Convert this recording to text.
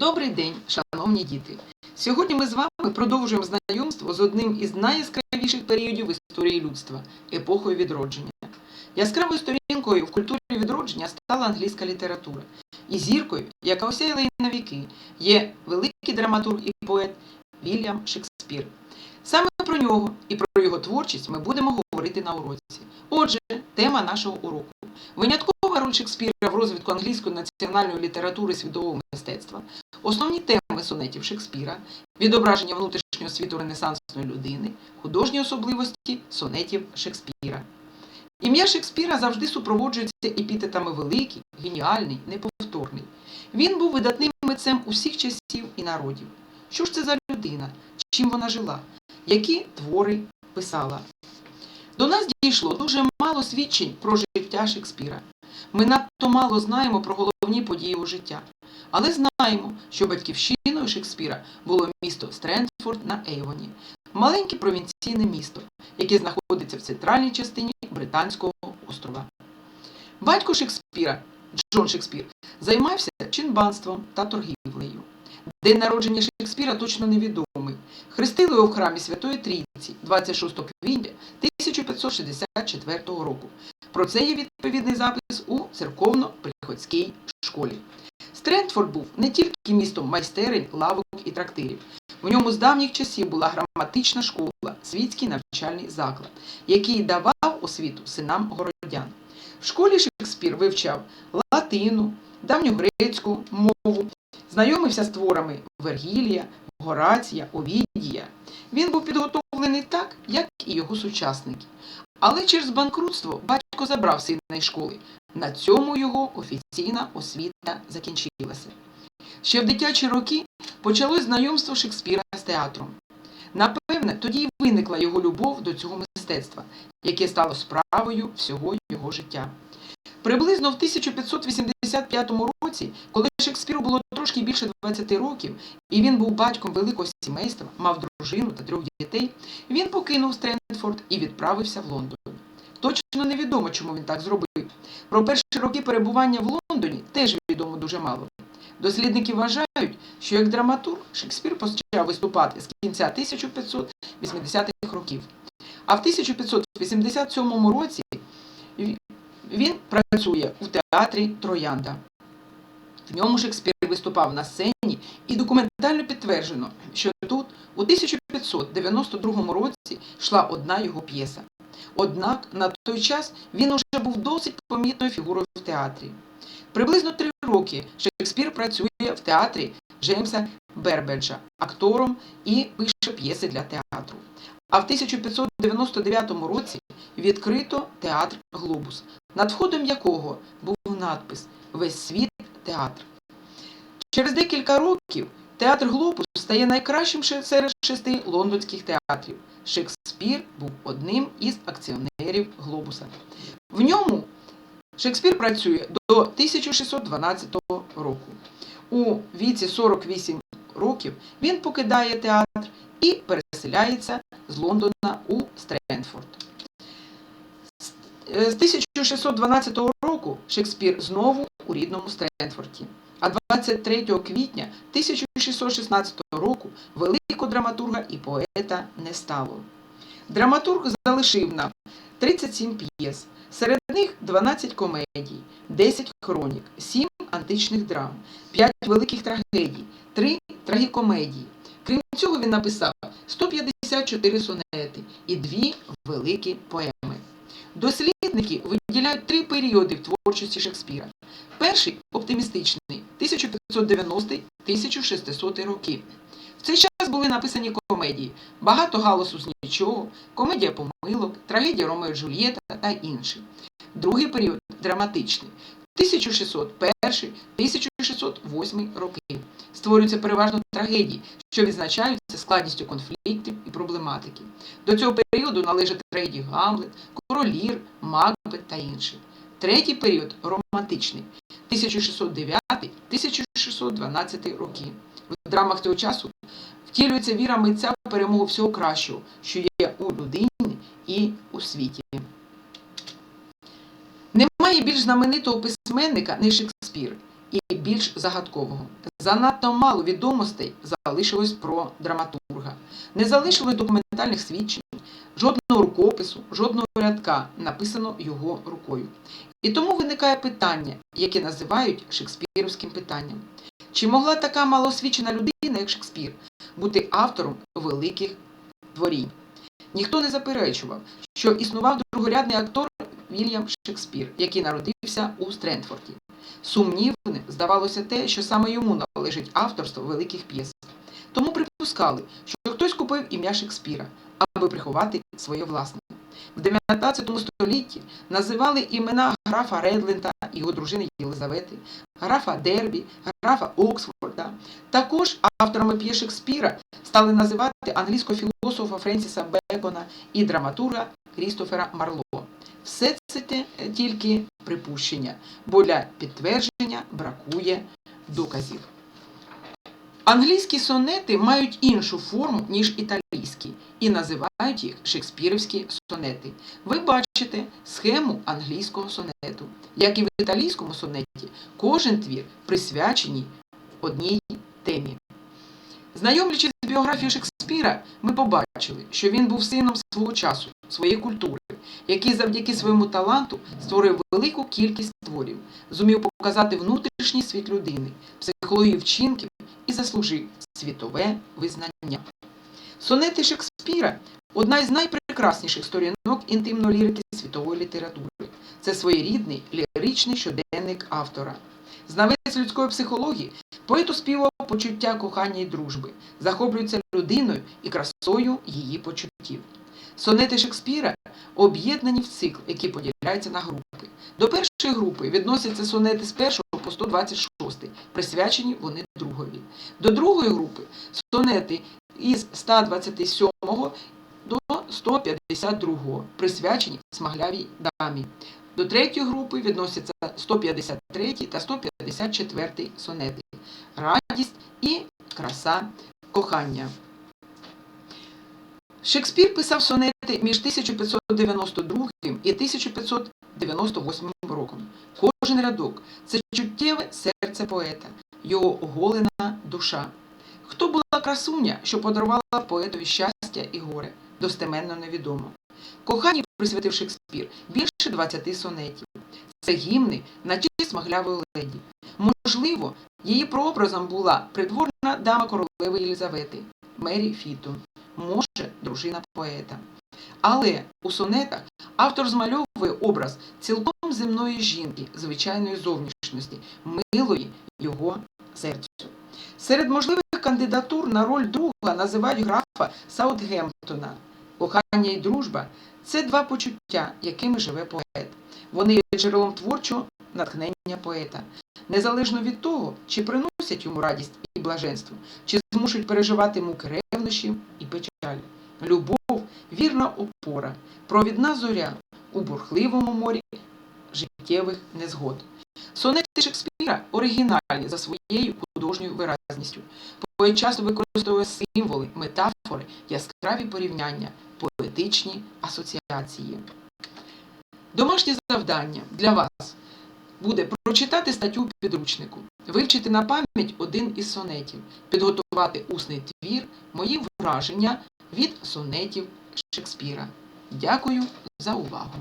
Добрий день, шановні діти! Сьогодні ми з вами продовжуємо знайомство з одним із найяскравіших періодів історії людства епохою відродження. Яскравою сторінкою в культурі відродження стала англійська література. І зіркою, яка осяяла її на віки, є великий драматург і поет Вільям Шекспір. Саме про нього і про його творчість ми будемо говорити на уроці. Отже, тема нашого уроку. Виняткова роль Шекспіра в розвитку англійської національної літератури світового мистецтва, основні теми сонетів Шекспіра, відображення внутрішнього світу ренесансної людини, художні особливості сонетів Шекспіра. Ім'я Шекспіра завжди супроводжується епітетами великий, геніальний, неповторний. Він був видатним митцем усіх часів і народів. Що ж це за людина? Чим вона жила? Які твори писала? До нас дійшло дуже мало свідчень про життя Шекспіра. Ми надто мало знаємо про головні події його життя. Але знаємо, що батьківщиною Шекспіра було місто Стрендфорд на Ейвоні, маленьке провінційне місто, яке знаходиться в центральній частині Британського острова. Батько Шекспіра, Джон Шекспір, займався чинбанством та торгівлею. День народження Шекспіра точно невідомий. Хрестили його в храмі Святої Трійці 26 квітня 1564 року. Про це є відповідний запис у церковно-приходській школі. Стрендфорд був не тільки містом майстерень, лавок і трактирів. В ньому з давніх часів була граматична школа, світський навчальний заклад, який давав освіту синам городян. В школі Шекспір вивчав латину, давньогрецьку мову, знайомився з творами Вергілія, Горація, Овідія. Він був підготовлений так, як і його сучасники. Але через банкрутство батько забрав сина із школи. На цьому його офіційна освіта закінчилася. Ще в дитячі роки почалось знайомство Шекспіра з театром. Напевне, тоді й виникла його любов до цього мистецтва, яке стало справою всього його життя. Приблизно в 1585 році, коли Шекспіру було трошки більше 20 років, і він був батьком великого сімейства, мав дружину та трьох дітей, він покинув Стрендфорд і відправився в Лондон. Точно невідомо, чому він так зробив. Про перші роки перебування в Лондоні теж відомо дуже мало. Дослідники вважають, що як драматург Шекспір почав виступати з кінця 1580-х років. А в 1587 році він працює у театрі Троянда. В ньому Шекспір виступав на сцені і документально підтверджено, що тут у 1592 році йшла одна його п'єса. Однак на той час він уже був досить помітною фігурою в театрі. Приблизно три роки Шекспір працює в театрі Джеймса Бербеджа, актором і пише п'єси для театру. А в 1599 році відкрито театр Глобус, над входом якого був надпис Весь світ театр. Через декілька років театр Глобус стає найкращим серед шести лондонських театрів. Шекспір був одним із акціонерів Глобуса. В ньому Шекспір працює до 1612 року. У віці 48 років він покидає театр і переселяється з Лондона у Стрендфорд. З 1612 року Шекспір знову у рідному Стрендфорді. А 23 квітня 1616 року великого драматурга і поета не стало. Драматург залишив нам 37 п'єс, серед них 12 комедій, 10 хронік, 7 античних драм, 5 великих трагедій, 3 трагікомедії. Крім цього, він написав 154 сонети і 2 великі поеми. Дослідники виділяють три періоди в творчості Шекспіра. Перший оптимістичний 1590-1600 роки. В цей час були написані комедії Багато галасу з нічого, комедія помилок, трагедія Ромео Джульєта та інші. Другий період драматичний 1601-1608 роки. Створюються переважно трагедії, що відзначаються складністю конфліктів і проблематики. До цього періоду належать трагедії Гамлет, Королір, Макбет та інші. Третій період романтичний 1609-1612 роки. В драмах цього часу втілюється віра митця в перемогу всього кращого, що є у людині і у світі. Немає більш знаменитого письменника, ніж Шекспір. І більш загадкового. Занадто мало відомостей залишилось про драматурга. Не залишилось документальних свідчень, жодного рукопису, жодного рядка написано його рукою. І тому виникає питання, яке називають шекспірівським питанням. Чи могла така малоосвічена людина, як Шекспір, бути автором великих творінь? Ніхто не заперечував, що існував другорядний актор Вільям Шекспір, який народився у Стрендфорді. Сумнівним здавалося те, що саме йому належить авторство великих п'єс. Тому припускали, що хтось купив ім'я Шекспіра, аби приховати своє власне. В 19 столітті називали імена графа Редлента і його дружини Єлизавети, графа Дербі, графа Оксфорда. Також авторами п'єс Шекспіра стали називати англійського філософа Френсіса Бекона і драматурга Крістофера Марло. Все це тільки припущення, бо для підтвердження бракує доказів. Англійські сонети мають іншу форму, ніж італійські, і називають їх шекспірівські сонети. Ви бачите схему англійського сонету. Як і в італійському сонеті, кожен твір присвячений одній темі. Знайомлячись з біографією Шекспіра, ми побачили, що він був сином свого часу, своєї культури, який завдяки своєму таланту створив велику кількість творів, зумів показати внутрішній світ людини, психологію вчинків і заслужив світове визнання. Сонети Шекспіра одна із найпрекрасніших сторінок інтимної лірики світової літератури. Це своєрідний ліричний щоденник автора. Знавець людської психології, поет оспівував почуття кохання і дружби, захоплюється людиною і красою її почуттів. Сонети Шекспіра об'єднані в цикл, який поділяється на групи. До першої групи відносяться сонети з 1 по 126, присвячені вони другові. До другої групи сонети із 127 до 152, присвячені смаглявій дамі. До третьої групи відносяться 153 та 154 сонети. Радість і краса кохання. Шекспір писав сонети між 1592 і 1598 роком. Кожен рядок це чуттєве серце поета, його оголена душа. Хто була красуня, що подарувала поетові щастя і горе, достеменно невідомо. Коханні присвятив Шекспір більше 20 сонетів. Це гімни на честь смаглявої леді. Можливо, її прообразом була придворна дама королеви Єлизавети Мері Фітон, може, дружина поета. Але у сонетах автор змальовує образ цілком земної жінки, звичайної зовнішності, милої його серцю. Серед можливих кандидатур на роль друга називають графа Саутгемптона. Кохання і дружба це два почуття, якими живе поет. Вони є джерелом творчого натхнення поета. Незалежно від того, чи приносять йому радість і блаженство, чи змушують переживати муки ревнощів і печаль. Любов вірна опора, провідна зоря у бурхливому морі життєвих незгод. Сонети Шекспіра оригінальні за своєю художньою виразністю. Поет часто використовує символи, метафори, яскраві порівняння, поетичні асоціації. Домашнє завдання для вас буде прочитати статтю підручнику, вивчити на пам'ять один із сонетів, підготувати усний твір, мої враження від сонетів Шекспіра. Дякую за увагу!